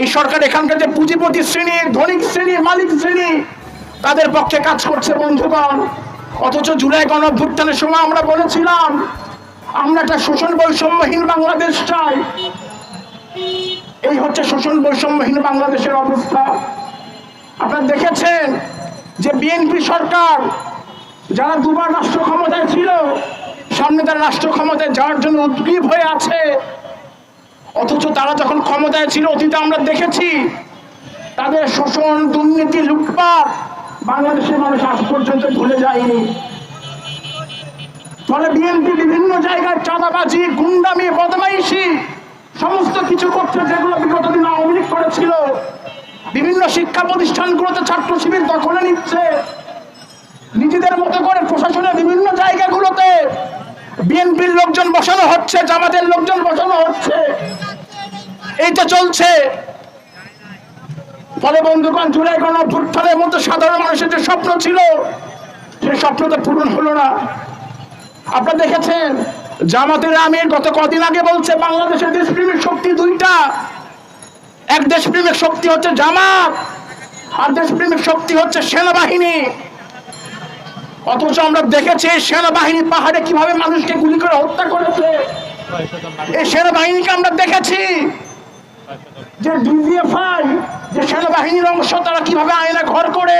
এই সরকার এখানকার যে পুঁজিপতি শ্রেণি, ধনিক শ্রেণি, মালিক শ্রেণি, তাদের পক্ষে কাজ করছে বন্ধুগণ। অথচ জুলাই গণভ্যুত্থানের সময় আমরা বলেছিলাম, আমরা একটা শোষণ বৈষম্যহীন বাংলাদেশ চাই। এই হচ্ছে শোষণ বৈষম্যহীন বাংলাদেশের অবস্থা। আপনারা দেখেছেন যে বিএনপি সরকার যারা দুবার রাষ্ট্র ক্ষমতায় ছিল, সামনে তারা রাষ্ট্র ক্ষমতায় যাওয়ার জন্য উদ্গ্রীব হয়ে আছে। অথচ তারা যখন ক্ষমতায় ছিল, অতীতে আমরা দেখেছি তাদের শোষণ, দুর্নীতি, লুটপাট বাংলাদেশের মানুষ আজ পর্যন্ত ভুলে যায়নি। ফলে বিএনপি বিভিন্ন জায়গায় চাঁদাবাজি, গুন্ডামি, বদমাইশি, সমস্ত কিছু করছে যেগুলো বিগত দিন আওয়ামী লীগ করেছিল। বিভিন্ন শিক্ষা প্রতিষ্ঠানগুলোতে ছাত্র শিবির দখলে নিচ্ছে। নিজেদের মতো করে প্রশাসনের বিভিন্ন জায়গাগুলোতে বিএনপির লোকজন বসানো হচ্ছে, জামাতের লোকজন বসানো হচ্ছে। এইটা চলছে। ফলে বন্ধুগণ, জুলাই গণঅভ্যুত্থানের মধ্যে সাধারণ মানুষের যে স্বপ্ন ছিল, সে স্বপ্ন তো পূরণ হলো না। আপনারা দেখেছেন জামাতের আমির গত কদিন আগে বলছে, বাংলাদেশের দেশপ্রেমিক শক্তি দুইটা। এক দেশপ্রেমিক শক্তি হচ্ছে জামাত, আর দেশপ্রেমিক শক্তি হচ্ছে সেনাবাহিনী। অথচ আমরা দেখেছি সেনাবাহিনী পাহাড়ে কীভাবে মানুষকে গুলি করে হত্যা করেছে। এই সেনাবাহিনীকে আমরা দেখেছি যে ডিজিএফআই যে সেনাবাহিনীর অংশ তারা কীভাবে আয়না ঘর করে?